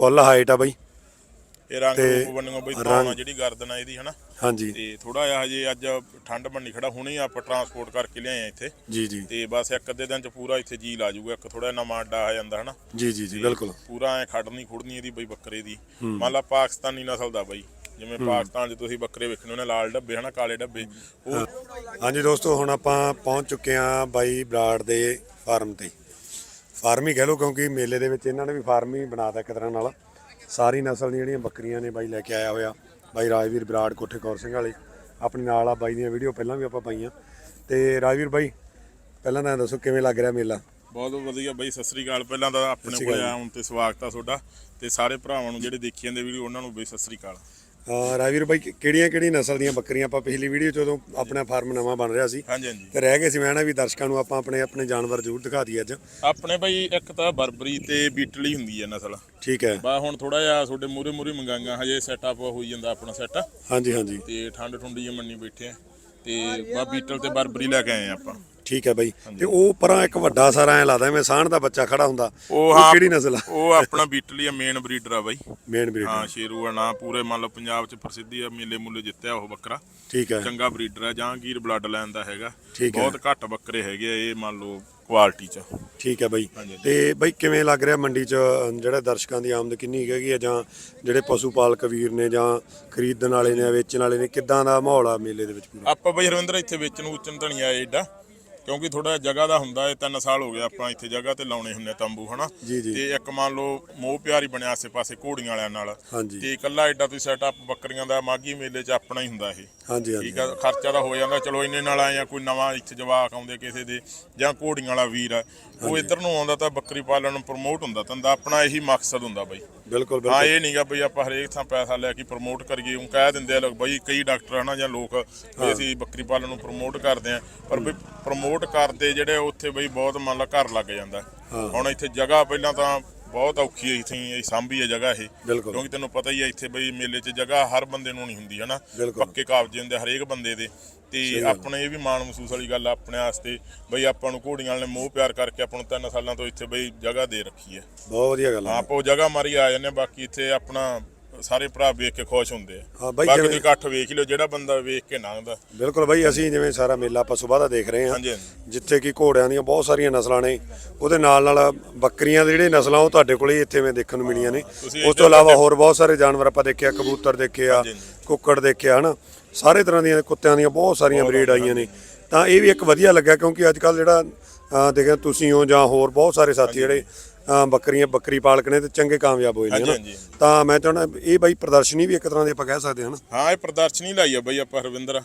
ਫੁੱਲ height ਆ ਬਾਈ। ਇਹ ਰੰਗ ਤੇ ਰੂਪ ਬਣੀਓ ਬਈ ਥਾਣਾ ਜਿਹੜੀ ਗਰਦਨ ਆ ਇਹਦੀ ਹਨਾ? ਹਾਂਜੀ। ਤੇ ਥੋੜਾ ਜਿਹਾ ਹਜੇ ਅੱਜ ਠੰਡ ਬੰਨੀ ਖੜਾ ਹੁਣੇ ਆਪਾਂ ਟਰਾਂਸਪੋਰਟ ਕਰਕੇ ਲਿਆਏ ਆ ਇੱਥੇ। ਜੀ ਜੀ। ਤੇ ਬਸ ਇੱਕ ਅੱਧੇ ਦਿਨ ਚ ਪੂਰਾ ਇੱਥੇ ਜੀ ਲਾ ਜਾਊਗਾ ਇੱਕ ਥੋੜਾ ਨਵਾਂ ਅੱਡਾ ਆ ਜਾਂਦਾ ਹਨਾ? ਜੀ ਜੀ ਜੀ ਤੇ ਬਿਲਕੁਲ। ਪੂਰਾ ਐ ਖੜਨੀ ਖੁੜਨੀ ਇਹਦੀ ਬਈ ਬੱਕਰੇ ਦੀ। ਮੰਨ ਲਾ ਪਾਕਿਸਤਾਨੀ ਨਸਲ ਦਾ ਬਈ ਜਿਵੇਂ ਪਾਕਿਸਤਾਨ 'ਚ ਤੁਸੀਂ ਬੱਕਰੇ ਵੇਖਣੇ ਉਹਨੇ ਲਾਲ ਡੱਬੇ ਹਨਾ ਕਾਲੇ ਡੱਬੇ। ਉਹ ਹਾਂਜੀ ਦੋਸਤੋ ਹੁਣ ਆਪਾਂ ਪਹੁੰਚ ਚੁੱਕੇ ਹਾਂ ਬਾਈ ਬਰਾੜ ਦੇ ਫਾਰਮ ਤੇ। ਫਾਰਮ ਹੀ ਕਹਿ ਲਓ ਕਿਉਂਕਿ ਮੇਲੇ ਦੇ ਵਿੱਚ ਇਹਨਾਂ ਨੇ ਵੀ ਫਾਰਮ ਹੀ ਬਣਾਤਾ ਇੱਕ ਤਰ੍ਹਾਂ ਨਾਲ। ਸਾਰੀ ਨਸਲ ਦੀਆਂ ਜਿਹੜੀਆਂ ਬੱਕਰੀਆਂ ਨੇ ਬਾਈ ਲੈ ਕੇ ਆਇਆ ਹੋਇਆ ਬਾਈ ਰਾਜਵੀਰ ਬਰਾੜ ਕੋਠੇ ਕੌਰ ਸਿੰਘ ਵਾਲੇ। ਆਪਣੀ ਨਾਲ ਆ ਬਾਈ ਦੀਆਂ ਵੀਡੀਓ ਪਹਿਲਾਂ ਵੀ ਆਪਾਂ ਪਾਈਆਂ। ਤੇ ਰਾਜਵੀਰ ਬਾਈ ਪਹਿਲਾਂ ਤਾਂ ਦੱਸੋ ਕਿਵੇਂ ਲੱਗ ਰਿਹਾ ਮੇਲਾ? ਬਹੁਤ ਵਧੀਆ ਬਈ ਸਤਿ ਸ੍ਰੀ ਅਕਾਲ। ਪਹਿਲਾਂ ਤਾਂ ਆਪਣੇ ਕੋਲੇ। ਆਉਣ ਤੇ ਸਵਾਗਤ ਆ ਤੁਹਾਡਾ। ਤੇ ਸਾਰੇ ਭਰਾਵਾਂ ਨੂੰ ਜਿਹੜੇ ਦੇਖੀ ਜਾਂਦੇ ਵੀਡੀਓ ਉਹਨਾਂ ਨੂੰ ਬਈ ਸਤਿ ਸ੍ਰੀ ਅਕਾਲ। ਅਹ ਰਾਜਵੀਰ ਬਾਈ ਕਿਹੜੀਆਂ ਕਿਹੜੀਆਂ ਨਸਲ ਦੀਆਂ ਬੱਕਰੀਆਂ ਆਪਾਂ ਪਿਛਲੀ ਵੀਡੀਓ 'ਚ ਉਦੋਂ ਆਪਣਾ ਫਾਰਮ ਨਵਾਂ ਬਣ ਰਿਹਾ ਸੀ। ਹਾਂਜੀ ਹਾਂਜੀ। ਤੇ ਰਹਿ ਗਏ ਸੀ ਮੈਂ ਨਾ ਵੀ ਦਰਸ਼ਕਾਂ ਨੂੰ ਆਪਾਂ ਆਪਣੇ ਆਪਣੇ ਜਾਨਵਰ ਜ਼ਰੂਰ ਦਿਖਾ ਦਈਏ ਅੱਜ। ਆਪਣੇ ਬਈ ਇੱਕ ਤਾਂ ਬਰਬਰੀ ਤੇ ਬੀਟਲੀ ਹੁੰਦੀ ਹੈ ਨਸਲ। ਠੀਕ ਹੈ। ਬਾ ਹੁਣ ਥੋੜਾ ਜਿਹਾ ਤੁਹਾਡੇ ਮੂਰੇ ਮੂਰੇ ਮੰਗਾਂਗਾ ਹਜੇ ਸੈਟਅਪ ਹੋਈ ਜਾਂਦਾ ਆਪਣਾ ਸੈਟ ਹਾਂਜੀ ਹਾਂਜੀ। ਤੇ ਠੰਡ ਠੁੰਡੀ ਮੰਨੀ ਬੈਠੇ ਆ। ਤੇ ਬਾ ਬੀਟਲ ਤੇ ਬਰਬਰੀ ਲੈ ਕੇ ਆਏ ਆਪਾਂ। ਠੀਕ ਹੈ ਬਾਈ। ਤੇ ਉਹ ਪਰਾਂ ਇੱਕ ਵੱਡਾ ਸਾਰਾ ਐ ਲੱਗਦਾ ਮੈਂ ਸਾਹਣ ਦਾ ਬੱਚਾ ਖੜਾ ਹੁੰਦਾ। ਉਹ ਕਿਹੜੀ ਨਸਲ ਆ? ਉਹ ਆਪਣਾ ਬੀਟਲੀ ਆ ਮੇਨ ਬਰੀਡਰ ਆ ਬਾਈ। ਮੇਨ ਬਰੀਡ ਹਾਂ ਸ਼ੇਰੂ ਆ ਨਾਂ ਪੂਰੇ ਮੰਨ ਲਓ ਪੰਜਾਬ ਚ ਪ੍ਰਸਿੱਧੀ ਆ ਮੇਲੇ ਮੁੱਲੇ ਜਿੱਤਿਆ ਉਹ ਬੱਕਰਾ। ਠੀਕ ਹੈ। ਚੰਗਾ ਬਰੀਡਰ ਆ ਜਹਾਂਗੀਰ ਬਲੱਡ ਲਾਈਨ ਦਾ ਹੈਗਾ। ਠੀਕ ਹੈ। ਬਹੁਤ ਘੱਟ ਬੱਕਰੇ ਹੈਗੇ ਆ ਇਹ ਮੰਨ ਲਓ ਕੁਆਲਿਟੀ ਚ। ਠੀਕ ਹੈ ਬਾਈ। ਹਾਂਜੀ। ਤੇ ਬਾਈ ਕਿਵੇਂ ਲੱਗ ਰਿਹਾ ਮੰਡੀ 'ਚ ਅ, ਜਿਹੜੇ ਦਰਸ਼ਕਾਂ ਦੀ ਆਮਦ ਕਿੰਨੀ ਹੈਗੀ ਆ ਜਾਂ ਜਿਹੜੇ ਪਸ਼ੂ ਪਾਲਕ ਵੀਰ ਨੇ ਜਾਂ ਖਰੀਦਣ ਵਾਲੇ ਨੇ ਵੇਚਣ ਵਾਲੇ ਨੇ ਕਿੱਦਾਂ ਦਾ ਮਾਹੌਲ ਆ ਮੇਲੇ ਦੇ ਵਿੱਚ ਪੂਰਾ? ਆਪਾਂ ਬਈ ਹਰਵਿੰਦਰ ਇੱਥੇ ਵੇਚਣ ਵੂਚਣ ਤਾਂ ਨਹੀਂ ਆਏ ਏਡਾ। ਕਿਉਂਕਿ ਥੋੜਾ ਜਗ੍ਹਾ ਦਾ ਹੁੰਦਾ ਹੈ ਤਿੰਨ ਸਾਲ ਹੋ ਗਏ ਆਪਾਂ ਇੱਥੇ ਜਗ੍ਹਾ ਤੇ ਲਾਉਣੇ ਹੁੰਦੇ ਤੰਬੂ ਹਨਾ? ਜੀ, ਜੀ। ਤੇ ਇੱਕ ਮੰਨ ਲਓ ਮੋਹ ਪਿਆਰ ਹੀ ਬਣਿਆ ਆਸੇ ਪਾਸੇ ਘੋੜੀਆਂ ਵਾਲਿਆਂ ਨਾਲ। ਹਾਂਜੀ। ਤੇ ਇਕੱਲਾ ਏਡਾ ਤੁਸੀਂ ਸੈਟਅਪ ਬੱਕਰੀਆਂ ਦਾ ਮਾਗੀ ਮੇਲੇ 'ਚ ਆਪਣਾ ਹੀ ਹੁੰਦਾ ਇਹ। ਹਾਂਜੀ ਹਾਂਜੀ। ਠੀਕ ਆ ਖਰਚਾ ਤਾਂ ਹੋ ਜਾਂਦਾ ਚਲੋ ਇੰਨੇ ਨਾਲ ਆਏ ਆ ਕੋਈ ਨਵਾਂ ਇੱਥੇ ਜਵਾਕ ਆਉਂਦੇ ਕਿਸੇ ਦੇ ਜਾਂ ਘੋੜੀਆਂ ਵਾਲਾ ਵੀਰ ਆ ਉਹ ਇੱਧਰ ਨੂੰ ਆਉਂਦਾ ਤਾਂ ਬੱਕਰੀ ਪਾਲਣ ਨੂੰ ਪ੍ਰਮੋਟ ਹੁੰਦਾ ਤਾਂ ਆਪਣਾ ਇਹੀ ਮਕਸਦ ਹੁੰਦਾ ਬਾਈ। ਬਿਲਕੁਲ ਹਾਂ ਬਿਲਕੁਲ। ਇਹ ਨਹੀਂਗਾ ਬਈ ਆਪਾਂ ਹਰੇਕ ਥਾਂ ਪੈਸਾ ਲੈ ਕੇ ਪ੍ਰਮੋਟ ਕਰੀਏ ਉਹ ਕਹਿ ਦਿੰਦੇ ਆ ਲੋਕ ਬਈ ਕਈ ਡਾਕਟਰ ਹਨਾ ਜਾਂ ਲੋਕ ਵੀ ਅਸੀਂ ਬੱਕਰੀ ਪਾਲਣ ਨੂੰ ਪ੍ਰਮੋਟ ਕਰਦੇ ਆ ਪਰ ਬਈ ਪ੍ਰਮੋਟ ਕਰਦੇ ਜਿਹੜੇ ਉੱਥੇ ਬਈ ਬਹੁਤ ਮੰਨ ਲਾ ਘਰ ਲੱਗ ਜਾਂਦਾ। ਹੁਣ ਇੱਥੇ ਜਗ੍ਹਾ ਪਹਿਲਾਂ ਤਾਂ ਬਹੁਤ ਔਖੀ ਹੈ ਇੱਥੇ ਇਹ ਸਾਂਭੀ ਹੈ ਜਗ੍ਹਾ ਇਹ। ਬਿਲਕੁਲ। ਕਿਉਂਕਿ ਤੈਨੂੰ ਪਤਾ ਹੀ ਹੈ ਇੱਥੇ ਬਈ ਮੇਲੇ 'ਚ ਜਗ੍ਹਾ ਹਰ ਬੰਦੇ ਨੂੰ ਨਹੀਂ ਹੁੰਦੀ ਹਨਾ? ਬਿਲਕੁਲ। ਪੱਕੇ ਕਾਬਜੇ ਹੁੰਦੇ ਹਰੇਕ ਬੰਦੇ ਦੇ। ਤੇ ਆਪਣੇ ਇਹ ਵੀ ਮਾਣ ਮਹਿਸੂਸ ਵਾਲੀ ਗੱਲ ਆ ਆਪਣੇ ਵਾਸਤੇ ਬਈ ਆਪਾਂ ਨੂੰ ਘੋੜੀਆਂ ਵਾਲੇ ਨੇ ਮੋਹ ਪਿਆਰ ਕਰਕੇ ਆਪਾਂ ਨੂੰ ਤਿੰਨ ਸਾਲਾਂ ਤੋਂ ਇੱਥੇ ਬਈ ਜਗ੍ਹਾ ਦੇ ਰੱਖੀ ਹੈ। ਬਹੁਤ ਵਧੀਆ ਗੱਲ ਆ। ਆਪਾਂ ਉਹ ਜਗ੍ਹਾ ਮਾਰੀ ਆ ਜਾਂਦੇ ਹਾਂ, ਬਾਕੀ ਇੱਥੇ ਆਪਣਾ ਸਾਰੇ ਭਰਾ ਵੇਖ ਕੇ ਖੁਸ਼ ਹੁੰਦੇ ਆ। ਹਾਂ ਬਾਈ ਬਾਕੀ ਜਿਵੇਂ- ਤੁਸੀਂ ਇਕੱਠ ਵੇਖ ਹੀ ਲਓ ਜਿਹੜਾ ਬੰਦਾ ਵੇਖ ਕੇ ਲੰਘਦਾ। ਬਿਲਕੁਲ ਬਾਈ ਅਸੀਂ ਜਿਵੇਂ ਸਾਰਾ ਮੇਲਾ ਆਪਾਂ ਸੁਬਾਹ ਦਾ ਦੇਖ ਰਹੇ ਹਾਂ। ਹਾਂਜੀ ਹਾਂਜੀ। ਜਿੱਥੇ ਕਿ ਘੋੜਿਆਂ ਦੀਆਂ ਬਹੁਤ ਸਾਰੀਆਂ ਨਸਲਾਂ ਨੇ ਉਹਦੇ ਨਾਲ ਨਾਲ ਬੱਕਰੀਆਂ ਦੇ ਜਿਹੜੇ ਨਸਲਾਂ ਉਹ ਤੁਹਾਡੇ ਕੋਲੇ ਇੱਥੇ ਮੈਂ ਦੇਖਣ ਨੂੰ ਮਿਲੀਆਂ ਨੇ। ਤੁਸੀਂ ਉਸ ਤੋਂ ਇਲਾਵਾ ਹੋਰ ਬਹੁਤ ਸਾਰੇ ਜਾਨਵਰ ਆਪਾਂ ਦੇਖਿਆ ਕਬੂਤਰ ਦੇਖੇ ਆ ਹਾਂਜੀ, ਹਾਂਜੀ। ਕੁੱਕੜ ਦੇਖਿਆ ਹਨਾ? ਸਾਰੇ ਤਰ੍ਹਾਂ ਦੀਆਂ ਕੁੱਤਿਆਂ ਦੀਆਂ ਬਹੁਤ ਸਾਰੀਆਂ ਬਰੀਡ ਆਈਆਂ ਨੇ। ਤਾਂ ਇਹ ਵੀ ਇੱਕ ਵਧੀਆ ਲੱਗਾ ਕਿਉਂਕਿ ਅੱਜ ਕੱਲ ਜਿਹੜਾ ਅਹ, ਦੇਖਿਆ ਤੁਸੀਂ ਹੋ ਜਾਂ ਹੋਰ ਬਹੁਤ ਸਾਰੇ ਸਾਥੀ ਜਿਹੜੇ ਬੱਕਰੀਆਂ ਬੱਕਰੀ ਪਾਲਕ ਨੇ ਤੇ ਚੰਗੇ ਕਾਮਯਾਬ ਹੋਏ ਨੇ ਹਾਂਜੀ, ਹਨਾ? ਹਾਂਜੀ। ਤਾਂ ਮੈਂ ਚਾਹੁੰਦਾ ਇਹ ਬਾਈ ਪ੍ਰਦਰਸ਼ਨੀ ਵੀ ਇੱਕ ਤਰ੍ਹਾਂ ਦੀ ਆਪਾਂ ਕਹਿ ਸਕਦੇ ਹਾਂ ਹਾਂ ਇਹ ਪ੍ਰਦਰਸ਼ਨੀ ਲਾਈ ਆ ਬਈ ਆਪਾਂ ਹਰਵਿੰਦਰ।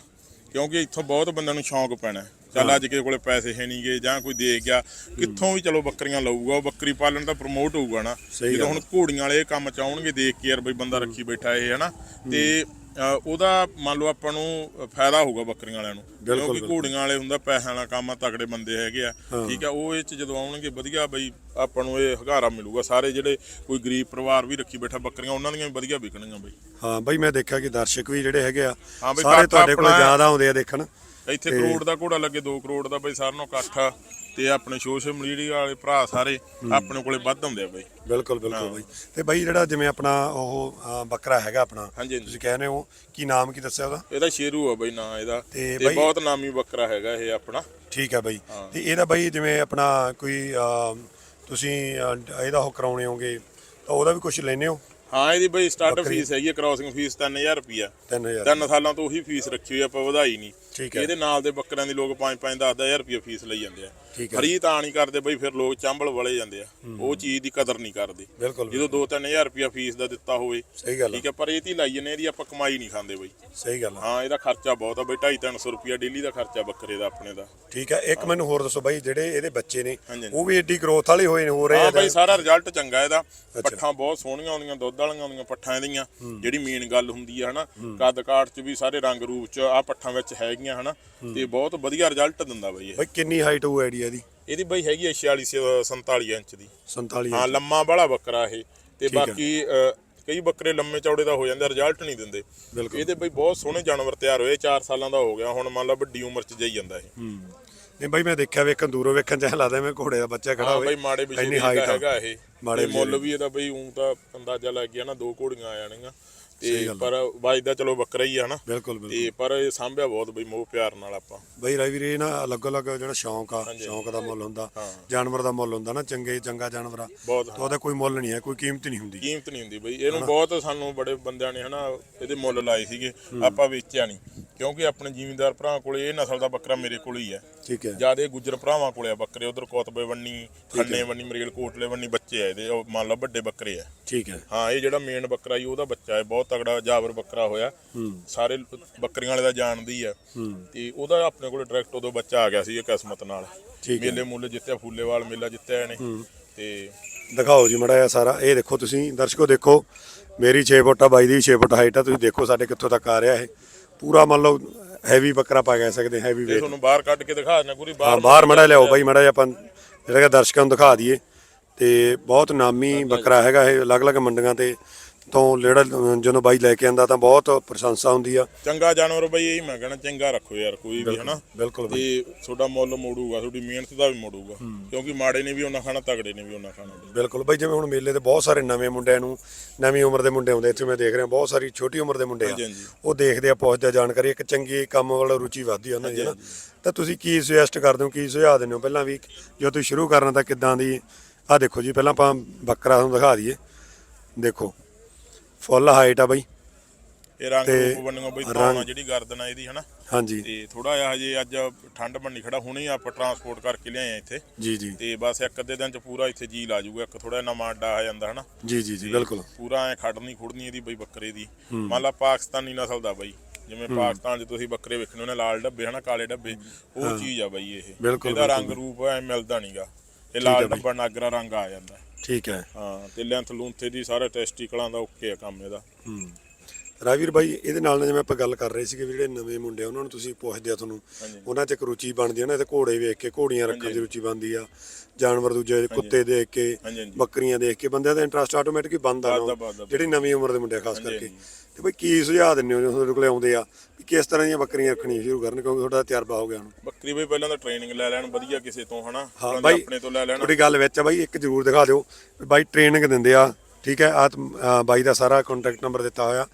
ਕਿਉਂਕਿ ਇੱਥੋਂ ਬਹੁਤ ਬੰਦਿਆਂ ਨੂੰ ਸ਼ੌਂਕ ਪੈਣਾ ਚੱਲ ਅੱਜ ਕਿਸੇ ਕੋਲੇ ਪੈਸੇ ਹੈ ਨਹੀਂਗੇ ਜਾਂ ਕੋਈ ਦੇ ਗਿਆ ਕਿੱਥੋਂ ਵੀ ਚਲੋ ਬੱਕਰੀਆਂ ਲਊਗਾ ਉਹ ਬੱਕਰੀ ਪਾਲਣ ਦਾ ਪ੍ਰਮੋਟ ਹੋਊਗਾ ਨਾ। ਸਹੀ ਜਦੋਂ ਗੱਲ ਹੁਣ ਘੋੜੀਆਂ ਵਾਲੇ ਇਹ ਕੰਮ ਚਾਹਣਗੇ ਦੇਖ ਕੇ ਯਾਰ ਬਈ ਬੰਦਾ ਰੱਖੀ ਬੈਠਾ ਇਹ ਹਨਾ? ਤੇ ਉਹਦਾ ਮੰਨ ਲਓ ਆਪਾਂ ਨੂੰ ਫਾਇਦਾ ਹੋਊਗਾ ਬੱਕਰੀਆਂ ਵਾਲਿਆਂ ਨੂੰ। ਕਿਉਂਕਿ ਘੋੜੀਆਂ ਵਾਲੇ ਹੁੰਦਾ ਪੈਸਿਆਂ ਵਾਲਾ ਕੰਮ ਆ ਤਗੜੇ ਬੰਦੇ ਹੈਗੇ ਆ। ਠੀਕ ਆ ਉਹ ਇਹ ਚ ਜਦੋਂ ਆਉਣਗੇ ਵਧੀਆ ਬਈ ਆਪਾਂ ਨੂੰ ਇਹ ਹਗਾਰਾ ਮਿਲੂਗਾ। ਸਾਰੇ ਜਿਹੜੇ ਕੋਈ ਗਰੀਬ ਪਰਿਵਾਰ ਵੀ ਰੱਖੀ ਬੈਠਾ ਬੱਕਰੀਆਂ ਉਹਨਾਂ ਦੀਆਂ ਵੀ ਵਧੀਆ ਵਿਕਣਗੀਆਂ ਬਈ। ਹਾਂ ਬਾਈ ਮੈਂ ਦੇਖਿਆ ਕਿ ਦਰਸ਼ਕ ਵੀ ਜਿਹੜੇ ਹੈਗੇ ਆ ਸਾਰੇ ਤੁਹਾਡੇ ਕੋਲ ਜ਼ਿਆਦਾ ਆਉਂਦੇ ਆ ਦੇਖਣ। ਇੱਥੇ ਕਰੋੜ ਦਾ ਘੋੜਾ ਲੱਗੇ 2 ਕਰੋੜ ਦਾ ਬਈ ਸਾਰਿਆਂ ਨੂੰ ਇਕੱਠ ਤੇ ਆਪਣੇ ਸੋਸ਼ਲ ਮੀਡੀਆ ਵਾਲੇ ਭਰਾ ਸਾਰੇ ਆਪਣੇ ਕੋਲੇ ਵੱਧ ਹੁੰਦੇ ਆ ਬਈ। ਬਿਲਕੁਲ ਬਿਲਕੁਲ ਬਾਈ। ਤੇ ਬਾਈ ਜਿਹੜਾ ਜਿਵੇਂ ਆਪਣਾ ਉਹ ਬੱਕਰਾ ਹੈਗਾ ਆਪਣਾ ਹਾਂਜੀ, ਹਾਂਜੀ। ਤੁਸੀਂ ਕਹਿੰਦੇ ਹੋ ਕੀ ਨਾਮ ਕੀ ਦੱਸਿਆ ਉਹਦਾ? ਇਹਦਾ ਸ਼ੇਰੂ ਆ ਬਈ ਨਾਂ ਇਹਦਾ। ਤੇ ਤੇ ਬਈ- ਬਹੁਤ ਨਾਮੀ ਬੱਕਰਾ ਹੈਗਾ ਇਹ ਆਪਣਾ। ਠੀਕ ਹੈ ਬਾਈ। ਤੇ ਇਹਦਾ ਬਾਈ ਜਿਵੇਂ ਆਪਣਾ ਕੋਈ ਤੁਸੀਂ ਇਹਦਾ ਉਹ ਕਰਾਉਣੇ ਹੋਗੇ ਤਾਂ ਉਹਦਾ ਵੀ ਕੁਝ ਲੈਨੇ ਹੋ? ਹਾਂ ਇਹਦੀ ਬਈ ਸਟਾਰਟ ਫੀਸ ਹੈਗੀ ਕ੍ਰਾਸਿੰਗ ਫੀਸ 3000 ਰੁਪਿਆ 3000 ਤਿੰਨ ਸਾਲਾਂ ਤੋਂ ਉਹੀ ਫੀਸ ਰੱਖੀ ਹੋਈ ਆ, ਆਪਾਂ ਵਧਾਈ ਨਹੀਂ। ਠੀਕ ਹੈ। ਇਹਦੇ ਨਾਲ ਦੇ ਬੱਕਰਿਆਂ ਦੀ ਲੋਕ 5-5 10-10000 ਰੁਪਿਆ ਫੀਸ ਲਈ ਜਾਂਦੇ ਆ। ਫਰੀ ਤਾਂ ਨਹੀਂ ਕਰਦੇ ਬਈ ਫਿਰ ਲੋਕ ਚਾਂਬਲ ਵਲੇ ਜਾਂਦੇ ਆ। ਉਹ ਚੀਜ਼ ਦੀ ਕਦਰ ਨਹੀਂ ਕਰਦੇ। ਜਦੋਂ 2-3000 ਰੁਪਿਆ ਫੀਸ ਦਾ ਦਿੱਤਾ ਹੋਵੇ ਸਹੀ ਗੱਲ ਆ, ਠੀਕ ਹੈ ਪਰ ਇਹ ਤੀ ਲਾਈ ਜਨੇ ਇਹਦੀ ਆਪਾਂ ਕਮਾਈ ਨਹੀਂ ਖਾਂਦੇ ਬਈ। ਸਹੀ ਗੱਲ ਆ। ਹਾਂ ਇਹਦਾ ਖਰਚਾ ਬਹੁਤ ਆ ਬਈ 250 ਰੁਪਿਆ ਡੇਲੀ ਦਾ ਖਰਚਾ ਬੱਕਰੇ ਦਾ ਆਪਣੇ ਦਾ। ਠੀਕ ਹੈ ਇੱਕ ਮੈਨੂੰ ਹੋਰ ਦੱਸੋ ਬਾਈ ਜਿਹੜੇ ਇਹਦੇ ਬੱਚੇ ਨੇ। ਉਹ ਵੀ ਏਡੀ ਗਰੋਥ ਵਾਲੇ ਹੋਏ ਨੇ ਹੋ ਰਹੇ ਹਾਂ ਆ ਬਈ ਸਾਰਾ ਰਿਜ਼ਲਟ ਚੰਗਾ ਇਹਦਾ। ਪੱਠਾਂ ਬਹੁਤ ਸੋਹਣੀਆਂ ਆਉਂਦੀਆਂ ਦੁੱਧ ਵਾਲੀਆਂ ਆਉਂਦੀਆਂ ਪੱਠਾਂ ਇਹਦੀਆਂ। ਜਿਹੜੀ ਮੇਨ ਗੱਲ ਹੁੰਦੀ ਹੈ ਹਨਾ ਕੱਦ ਕਾਠ ਚ ਵੀ ਸਾਰੇ ਰੰਗ ਰੂਪ ਚ ਆ ਪੱਠਾਂ ਵਿੱਚ ਹੈਗੀਆਂ ਹਨਾ? ਤੇ ਬਹੁਤ ਵਧੀਆ ਰਿਜ਼ਲਟ ਦਿੰਦਾ ਬਈ ਇਹ। ਬਾਈ ਕਿੰਨੀ ਹਾਈਟ ਹੋਊ ਆਈਡੀਆ ਦੀ? ਇਹਦੀ ਬਈ ਹੈਗੀ ਹੈ 46 ਸੇ 47 ਇੰਚ ਦੀ। 47 ਹਾਂ ਲੰਮਾ ਵਾਲਾ ਬੱਕਰਾ ਇਹ। ਤੇ। ਬਾਕੀ ਕਈ ਬੱਕਰੇ ਲੰਮੇ ਚੌੜੇ ਦਾ ਹੋ ਜਾਂਦੇ ਰਿਜ਼ਲਟ ਨਹੀਂ ਦਿੰਦੇ। ਇਹਦੇ ਬਈ ਬਹੁਤ ਸੋਹਣੇ ਜਾਨਵਰ ਤਿਆਰ ਹੋਏ 4 ਸਾਲਾਂ ਦਾ ਹੋ ਗਿਆ। ਹੁਣ ਮੰਨ ਲਾ ਵੱਡੀ ਉਮਰ ਚ ਜਾਈ ਜਾਂਦਾ ਇਹ। ਨਹੀਂ ਬਾਈ ਮੈਂ ਦੇਖਿਆ ਵੇਖਣ ਦੂਰੋਂ ਵੇਖਣ ਚ ਲੱਗਦਾ ਮੈਂ ਘੋੜੇ ਦਾ ਬੱਚਾ ਖੜਾ ਹੋਵੇ। ਬਈ ਮਾੜੇ ਦਾ ਆ। ਹੈਗਾ ਇਹ। ਮਾੜੇ ਮੁੱਲ ਵੀ ਇਹਦਾ ਬਈ ਉਂ ਤਾਂ ਅੰਦਾਜ਼ਾ ਲੱਗ ਗਿਆ ਨਾ ਦੋ ਘੋੜੀਆਂ ਆ ਜਾਣਗੀਆਂ ਤੇ ਪਰ ਵੱਜਦਾ ਚਲੋ ਬੱਕਰਾ ਹੀ ਆ ਨਾ ਬਿਲਕੁਲ ਬਿਲਕੁਲ। ਤੇ ਪਰ ਇਹ ਸਾਂਭਿਆ ਬਹੁਤ ਬਈ ਮੋਹ ਪਿਆਰ ਨਾਲ ਆਪਾਂ। ਬਈ ਰਾਈ ਵੀਰੇ ਇਹ ਨਾ ਅਲੱਗ-ਅਲੱਗ ਜਿਹੜਾ ਸ਼ੌਂਕ ਆ ਸ਼ੌਂਕ ਦਾ ਮੁੱਲ ਹੁੰਦਾ। ਜਾਨਵਰ ਦਾ ਮੁੱਲ ਹੁੰਦਾ ਨਾ ਚੰਗੇ ਚੰਗਾ ਜਾਨਵਰ ਆ। ਤਾਂ ਉਹਦਾ ਕੋਈ ਮੁੱਲ ਨਹੀਂ ਹੈ ਕੋਈ ਕੀਮਤ ਨਹੀਂ ਹੁੰਦੀ। ਕੀਮਤ ਨਹੀਂ ਹੁੰਦੀ ਬਈ। ਇਹਨੂੰ ਬਹੁਤ ਸਾਨੂੰ ਬੜੇ ਬੰਦਿਆਂ ਨੇ ਹਨਾ ਇਹਦੇ ਮੁੱਲ ਲਾਏ ਸੀਗੇ। ਆਪਾਂ ਵੇਚਿਆ ਨਹੀਂ। ਕਿਉਂਕਿ ਆਪਣੇ ਜ਼ਿਮੀਂਦਾਰ ਭਰਾ ਕੋਲੇ ਇਹ ਨਸਲ ਦਾ ਬੱਕਰਾ ਮੇਰੇ ਕੋਲ ਹੀ ਹੈ। ਠੀਕ ਹੈ। ਜਿਆਦੇ ਗੁੱਜਰ ਭਰਾਵਾਂ ਕੋਲੇ ਆ ਬੱਕਰੇ ਉਧਰ ਕੋਤਬੇ ਵੰਨੀ ਖੰਨੇ ਵੰਨੀ ਮਰੇਲ ਕੋਟਲੇ ਵੰਨੀ ਬੱਚੇ ਆ ਇਹਦੇ ਉਹ ਮੰਨ ਲਓ ਵੱਡੇ ਬੱਕਰੇ ਆ। ਠੀਕ ਹੈ। ਹਾਂ ਇਹ ਜਿਹੜਾ ਮੇਨ ਬੱਕਰਾ ਜੀ ਉਹਦਾ ਬੱਚਾ ਹੈ ਬਹੁਤ ਤਗੜਾ ਜਾਬਰ ਬੱਕਰਾ ਹੋਇਆ। ਸਾਰੇ ਬੱਕਰੀਆਂ ਵਾਲੇ ਦਾ ਜਾਣਦੀ ਆ। ਤੇ ਉਹਦਾ ਆਪਣੇ ਕੋਲ ਡਾਇਰੈਕਟ ਉਦੋਂ ਬੱਚਾ ਆ ਗਿਆ ਸੀ ਇਹ ਕਿਸਮਤ ਨਾਲ। ਠੀਕ ਹੈ। ਮੇਲੇ ਮੁੱਲ ਜਿੱਤਿਆ ਫੂਲੇਵਾਲ ਮੇਲਾ ਜਿੱਤਿਆ ਇਹਨੇ। ਤੇ ਦਿਖਾਓ ਜੀ ਮੜਾ ਸਾਰਾ ਇਹ ਦੇਖੋ ਤੁਸੀਂ ਦਰਸ਼ਕੋ ਦੇਖੋ। ਮੇਰੀ 6 ਫੁੱਟ ਆ ਬਾਈ ਦੀ 6 ਫੁੱਟ ਹਾਈਟ ਆ ਤੁਸੀਂ ਦੇਖੋ ਸਾਡੇ ਕਿੱਥੋਂ ਤੱਕ ਆ ਰਿਹਾ ਇਹ। ਪੂਰਾ ਮੰਨ ਲਓ ਹੈਵੀ ਬੱਕਰਾ ਪਾ ਕਹਿ ਸਕਦੇ ਹੈਵੀ ਵੇਟ ਤੁਹਾਨੂੰ ਬਾਹਰ ਕੱਢ ਕੇ ਦਿਖਾ ਦਿੰਦਾ ਪੂਰੀ ਹਾਂ ਬਾਹਰ ਬਾਹਰ ਮੜਾ ਲਿਆਓ ਬਾਈ ਮੜਾ ਆਪਾਂ ਜਿਹੜਾ ਕਿ ਦਰਸ਼ਕਾਂ ਨੂੰ ਦਿਖਾ ਦਈਏ। ਤੇ ਬਹੁਤ ਨਾਮੀ ਬੱਕਰਾ ਹੈਗਾ ਇਹ ਅਲੱਗ-ਅਲੱਗ ਮੰਡੀਆਂ ਤੇ ਤੋਂ ਜਿਹੜਾ ਜਦੋਂ ਬਾਈ ਲੈ ਕੇ ਆਂਦਾ ਤਾਂ ਬਹੁਤ ਪ੍ਰਸ਼ੰਸਾ ਹੁੰਦੀ ਆ। ਚੰਗਾ ਜਾਨਵਰ ਬਈ ਇਹੀ ਮੈਂ ਕਹਿਣਾ ਚੰਗਾ ਰੱਖੋ ਯਾਰ ਕੋਈ ਵੀ ਹਨਾ? ਬਿਲਕੁਲ ਤੇ ਤੁਹਾਡਾ ਮੁੱਲ ਮੋੜੂਗਾ ਤੁਹਾਡੀ ਮਿਹਨਤ ਦਾ ਵੀ ਮੋੜੂਗਾ ਕਿਉਂਕਿ ਮਾੜੇ ਨੇ ਵੀ ਉਹਨਾਂ ਖਾਣਾ ਤਗੜੇ ਨੇ ਵੀ ਉਹਨਾਂ ਖਾਣਾ। ਬਿਲਕੁਲ ਬਾਈ ਜਿਵੇਂ ਹੁਣ ਮੇਲੇ ਤੇ ਬਹੁਤ ਸਾਰੇ ਨਵੇਂ ਮੁੰਡਿਆਂ ਨੂੰ ਨਵੀਂ ਉਮਰ ਦੇ ਮੁੰਡੇ ਆਉਂਦੇ ਇੱਥੇ ਮੈਂ ਦੇਖ ਰਿਹਾ ਬਹੁਤ ਸਾਰੀ ਛੋਟੀ ਉਮਰ ਦੇ ਮੁੰਡੇ ਆ। ਉਹ ਦੇਖਦੇ ਆ ਆ ਜਾਣਕਾਰੀ ਇੱਕ ਚੰਗੀ ਕੰਮ ਵੱਲ ਰੁਚੀ ਵੱਧਦੀ ਆ ਉਹਨਾਂ ਦੀ ਨਾ ਤਾਂ ਤੁਸੀਂ ਕੀ ਸੁਜੈਸਟ ਕਰਦੇ ਹੋ ਕੀ ਸੁਝਾਅ ਦਿੰਦੇ ਹੋ? ਪਹਿਲਾਂ ਵੀ ਜਦੋਂ ਤੁਸੀਂ ਸ਼ੁਰੂ ਕਰਨਾ ਤਾਂ ਕਿੱਦਾਂ ਦੀ ਆ ਦੇਖੋ ਜੀ ਪਹਿਲਾਂ ਆਪਾਂ ਬੱਕਰਾ ਤੁਹਾਨੂੰ ਦਿਖਾ ਦਈਏ। ਦੇਖੋ ਫੁੱਲ ਹਾਈਟ ਆ ਬਾਈ। ਇਹ ਰੰਗ ਤੇ ਰੂਪ ਬਣਨੋਂ ਬਈ ਧੌਣਾ ਜਿਹੜੀ ਗਰਦਨ ਆ ਇਹਦੀ ਹਨਾ? ਹਾਂਜੀ। ਤੇ ਥੋੜਾ ਜਿਹਾ ਹਜੇ ਅੱਜ ਠੰਡ ਬੰਨੀ ਖੜਾ ਹੁਣੇ ਆਪਾਂ ਟਰਾਂਸਪੋਰਟ ਕਰਕੇ ਲਿਆਏ ਆ ਇੱਥੇ। ਜੀ ਜੀ। ਤੇ ਬਸ ਇੱਕ ਅੱਧੇ ਦਿਨ ਚ ਪੂਰਾ ਇੱਥੇ ਜੀ ਲਾ ਜਾਊਗਾ ਇੱਕ ਥੋੜਾ ਨਵਾਂ ਅੱਡਾ ਆ ਜਾਂਦਾ ਹਨਾ? ਜੀ ਜੀ ਜੀ ਬਿਲਕੁਲ। ਪੂਰਾ ਐ ਖੜਨੀ ਖੁੜਨੀ ਇਹਦੀ ਬਈ ਬੱਕਰੇ ਦੀ। ਮੰਨ ਲਾ ਪਾਕਿਸਤਾਨੀ ਨਸਲ ਦਾ ਬਈ ਜਿਵੇਂ ਪਾਕਿਸਤਾਨ 'ਚ ਤੁਸੀਂ ਬੱਕਰੇ ਵੇਖਣੇ ਉਹਨੇ ਲਾਲ ਡੱਬੇ ਹਨਾ ਕਾਲੇ ਡੱਬੇ ਉਹ ਚੀਜ਼ ਆ ਬਈ ਇਹ। ਇਹਦਾ ਰੰਗ ਰੂਪ ਐ ਮਿਲਦਾ ਨਹੀਂਗਾ ਇਹ ਲਾਲ ਡੱਬਾ ਨਾਗਰਾ ਰੰਗ ਆ ਜਾਂਦਾ। ਠੀਕ ਹੈ। ਹਾਂ ਤੇ ਲੈਂਥ ਲੂੰਥੇ ਦੀ ਸਾਰੇ ਟੈਸਟੀਕਲਾਂ ਦਾ ਓਕੇ ਆ ਕੰਮ ਇਹਦਾ। ਹੂੰ। ਰਾਵੀਰ ਬਾਈ ਇਹਦੇ ਨਾਲ ਜਿਵੇਂ ਆਪਾਂ ਗੱਲ ਕਰ ਰਹੇ ਸੀਗੇ ਵੀ ਜਿਹੜੇ ਨਵੇਂ ਮੁੰਡੇ ਆ ਉਹਨਾਂ ਨੂੰ ਤੁਸੀਂ ਪੁੱਛਦੇ ਆ ਤੁਹਾਨੂੰ ਉਹਨਾਂ 'ਚ ਇੱਕ ਰੁਚੀ ਬਣਦੀ ਆ ਨਾ ਤੇ ਘੋੜੇ ਵੇਖ ਕੇ ਘੋੜੀਆਂ ਰੱਖਣ ਦੀ ਰੁਚੀ ਬਣਦੀ ਆ ਜਾਨਵਰ ਦੂਜੇ ਕੁੱਤੇ ਦੇਖ ਕੇ ਹਾਂਜੀ, ਹਾਂਜੀ। ਬੱਕਰੀਆਂ ਦੇਖ ਕੇ ਬੰਦਿਆਂ ਦਾ ਇੰਟਰਸਟ ਆਟੋਮੈਟਿਕ ਹੀ ਬਣਦਾ ਵੱਧਦਾ, ਨਾ ਵੱਧਦਾ। ਜਿਹੜੀ ਨਵੀਂ ਉਮਰ ਦੇ ਮੁੰਡੇ ਆ ਖਾਸ ਕਰਕੇ। ਹਾਂਜੀ। ਤੇ ਬਈ ਕੀ ਸੁਝਾਅ ਦਿੰਦੇ ਹੋ ਜਦੋਂ ਤੁਹਾਡੇ ਕੋਲੇ ਆਉਂਦੇ ਆ? ਵੀ ਕਿਸ ਤਰ੍ਹਾਂ ਦੀਆਂ ਬੱਕਰੀਆਂ ਰੱਖਣੀਆਂ ਸ਼ੁਰੂ ਕਰਨ? ਕਿਉਂਕਿ ਤੁਹਾਡਾ ਤਜਰਬਾ ਹੋ ਗਿਆ ਹੁਣ। ਬੱਕਰੀ ਬਈ ਪਹਿਲਾਂ ਤਾਂ ਟ੍ਰੇਨਿੰਗ ਲੈ ਲੈਣ ਵਧੀਆ ਕਿਸੇ ਤੋਂ ਹਨਾ? ਹਾਂ ਬਾਈ ਆਪਣੇ ਤੋਂ ਲੈ ਲੈਣ। ਤੁਹਾਡੀ ਗੱਲ ਵਿੱਚ ਆ ਬਾਈ ਇੱਕ ਜ਼ਰੂਰ ਦਿਖਾ ਦਿਓ। ਵੀ ਬਾਈ ਟ੍ਰੇਨਿੰਗ ਦਿੰਦੇ ਆ ਠੀਕ ਹੈ? ਆ ਬਾਈ ਦਾ ਸਾਰਾ ਕੰਟੈਕਟ ਨੰਬਰ ਦਿੱਤਾ ਹੋਇਆ।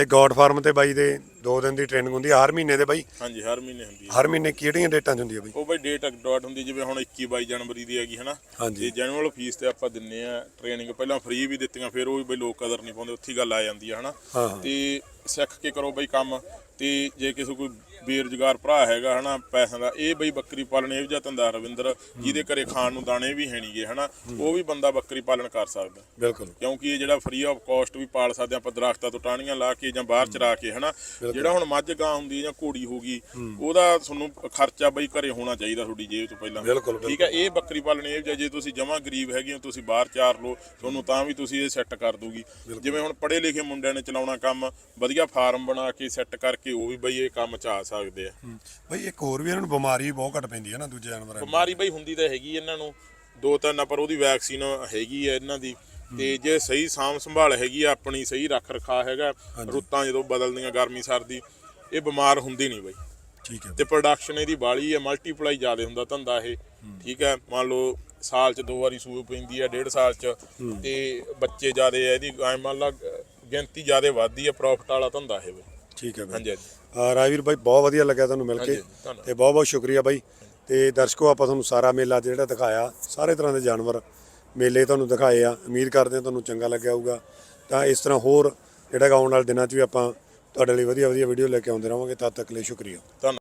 ਤੇ ਗੋਡ ਫਾਰਮ ਤੇ ਬਾਈ ਦੇ 2 ਦਿਨ ਦੀ ਟ੍ਰੇਨਿੰਗ ਹੁੰਦੀ ਆ ਹਰ ਮਹੀਨੇ ਦੇ ਬਾਈ? ਹਾਂਜੀ ਹਰ ਮਹੀਨੇ ਹੁੰਦੀ ਹੈ ਹਰ ਮਹੀਨੇ ਕਿਹੜੀਆਂ ਡੇਟਾਂ 'ਚ ਹੁੰਦੀ ਆ ਬਾਈ? ਉਹ ਬਈ ਡੇਟ ਡਾਟ ਹੁੰਦੀ ਜਿਵੇਂ ਹੁਣ 21 22 ਜਨਵਰੀ ਦੀ ਹੈਗੀ ਹਨਾ? ਹਾਂਜੀ। ਤੇ ਜੈਨੂਅਲ ਫੀਸ ਤੇ ਆਪਾਂ ਦਿੰਨੇ ਆ ਟ੍ਰੇਨਿੰਗ ਪਹਿਲਾਂ ਫ੍ਰੀ ਵੀ ਦਿੱਤੀਆਂ ਫਿਰ ਉਹ ਵੀ ਬਈ ਲੋਕ ਕਦਰ ਨਹੀਂ ਪਾਉਂਦੇ ਉੱਥੇ ਗੱਲ ਆ ਜਾਂਦੀ ਆ ਹਨਾ? ਹਾਂ, ਹਾਂ। ਤੇ ਸਿੱਖ ਕੇ ਕਰੋ ਬਈ ਕੰਮ ਤੇ ਜੇ ਕਿਸੇ ਕੋਈ ਬੇਰੁਜ਼ਗਾਰ ਭਰਾ ਹੈਗਾ ਹਨਾ ਪੈਸਿਆਂ ਦਾ। ਇਹ ਬਈ ਬੱਕਰੀ ਪਾਲਣ ਇਹ ਜਿਹਾ ਧੰਦਾ ਰਵਿੰਦਰ ਜਿਹਦੇ ਘਰੇ ਖਾਣ ਨੂੰ ਦਾਣੇ ਵੀ ਹੈ ਨਹੀਂਗੇ ਹਨਾ। ਉਹ ਵੀ ਬੰਦਾ ਬੱਕਰੀ ਪਾਲਣ ਕਰ ਸਕਦਾ। ਬਿਲਕੁਲ। ਕਿਉਂਕਿ ਇਹ ਜਿਹੜਾ ਫ੍ਰੀ ਆਫ ਕਾਸਟ ਵੀ ਪਾਲ ਸਕਦੇ ਆਪਾਂ ਦਰਖਤਾਂ ਤੋਂ ਟਾਹਣੀਆਂ ਲਾ ਕੇ ਜਾਂ ਬਾਹਰ ਚਰਾ ਕੇ ਹਨਾ। ਜਿਹੜਾ ਹੁਣ ਮੱਝ ਗਾਂ ਹੁੰਦੀ ਜਾਂ ਘੋੜੀ ਹੋ ਗਈ ਉਹਦਾ ਤੁਹਾਨੂੰ ਖਰਚਾ ਬਈ ਘਰੇ ਹੋਣਾ ਚਾਹੀਦਾ ਤੁਹਾਡੀ ਜੇਬ ਤੋਂ ਪਹਿਲਾਂ। ਬਿਲਕੁਲ, ਠੀਕ ਹੈ ਇਹ ਬੱਕਰੀ ਪਾਲਣ ਇਹ ਜਿਹਾ ਜੇ ਤੁਸੀਂ ਜਮਾ ਗਰੀਬ ਹੈਗੇ ਹੋ ਤੁਸੀਂ ਬਾਹਰ ਚਾਰ ਲਓ ਤੁਹਾਨੂੰ ਤਾਂ ਵੀ ਤੁਸੀਂ ਇਹ ਸੈੱਟ ਕਰ ਦੂਗੀ ਜਿਵੇਂ ਹੁਣ ਪੜ੍ਹੇ ਲਿਖੇ ਮੁੰਡਿਆਂ ਨੇ ਚਲਾਉਣਾ ਕੰਮ ਵਧੀਆ ਫਾਰਮ ਬਣਾ ਕੇ ਸੈੱਟ ਕਰਕੇ ਉਹ ਵੀ ਬਈ ਇਹ ਕੰਮ ਚ ਆ ਸਕਦੇ ਆ। ਬਾਈ ਇੱਕ ਹੋਰ ਵੀ ਇਹਨਾਂ ਨੂੰ ਬਿਮਾਰੀ ਬਹੁਤ ਘੱਟ ਪੈਂਦੀ ਹੈ ਨਾ ਦੂਜੇ ਜਾਨਵਰਾਂ ਦੀ। ਬਿਮਾਰੀ ਬਈ ਹੁੰਦੀ ਤਾਂ ਹੈਗੀ ਇਹਨਾਂ ਨੂੰ। ਦੋ ਤਿੰਨ ਪਰ ਉਹਦੀ ਵੈਕਸੀਨ ਹੈਗੀ ਹੈ ਇਹਨਾਂ ਦੀ। ਤੇ ਜੇ ਸਹੀ ਸਾਂਭ ਸੰਭਾਲ ਹੈਗੀ ਆ ਆਪਣੀ ਸਹੀ ਰੱਖ ਰਖਾ ਹੈਗਾ ਰੁੱਤਾਂ ਜਦੋਂ ਬਦਲਦੀਆਂ ਗਰਮੀ ਸਰਦੀ ਇਹ ਬਿਮਾਰ ਹੁੰਦੀ ਨਹੀਂ ਬਈ। ਠੀਕ ਹੈ ਤੇ ਪ੍ਰੋਡਕਸ਼ਨ ਇਹਦੀ ਬਾਲੀ ਹੈ ਮਲਟੀਪਲਾਈ ਜ਼ਿਆਦਾ ਹੁੰਦਾ ਧੰਦਾ ਇਹ। ਠੀਕ ਹੈ ਮੰਨ ਲਓ ਸਾਲ ਚ ਦੋ ਵਾਰੀ ਸੂਪ ਪੈਂਦੀ ਹੈ ਡੇਢ ਸਾਲ ਚ। ਤੇ ਬੱਚੇ ਜ਼ਿਆਦਾ ਇਹਦੀ ਮੰਨ ਲਾ ਗਿਣਤੀ ਜ਼ਿਆਦਾ ਵੱਧਦੀ ਹੈ ਪ੍ਰੋਫਿਟ ਵਾਲਾ ਧੰਦਾ ਇਹ ਬਈ। ਠੀਕ ਹੈ ਬਾਈ। ਹਾਂਜੀ ਹਾਂਜੀ। ਆ ਰਾਜਵੀਰ ਬਾਈ ਬਹੁਤ ਵਧੀਆ ਲੱਗਿਆ ਤੁਹਾਨੂੰ ਮਿਲ ਕੇ। ਹਾਂਜੀ, ਧੰਨਵਾਦ। ਤੇ ਬਹੁਤ ਬਹੁਤ ਸ਼ੁਕਰੀਆ ਬਾਈ। ਤੇ ਦਰਸ਼ਕੋ ਆਪਾਂ ਤੁਹਾਨੂੰ ਸਾਰਾ ਮੇਲਾ ਜਿਹੜਾ ਦਿਖਾਇਆ ਸਾਰੇ ਤਰ੍ਹਾਂ ਦੇ ਜਾਨਵਰ ਮੇਲੇ ਤੁਹਾਨੂੰ ਦਿਖਾਏ ਆ। ਉਮੀਦ ਕਰਦੇ ਹਾਂ ਤੁਹਾਨੂੰ ਚੰਗਾ ਲੱਗਿਆ ਹੋਊਗਾ। ਤਾਂ ਇਸ ਤਰ੍ਹਾਂ ਹੋਰ ਜਿਹੜਾ ਗਾ ਆਉਣ ਵਾਲੇ ਦਿਨਾਂ 'ਚ ਵੀ ਆਪਾਂ ਤੁਹਾਡੇ ਲਈ ਵਧੀਆ ਵਧੀਆ ਵੀਡੀਓ ਲੈ ਕੇ ਆਉਂਦੇ ਰਹਾਂਗੇ। ਤਦ ਤੱਕ ਲਈ ਸ਼ੁਕਰੀਆ। ਧੰਨਵਾਦ।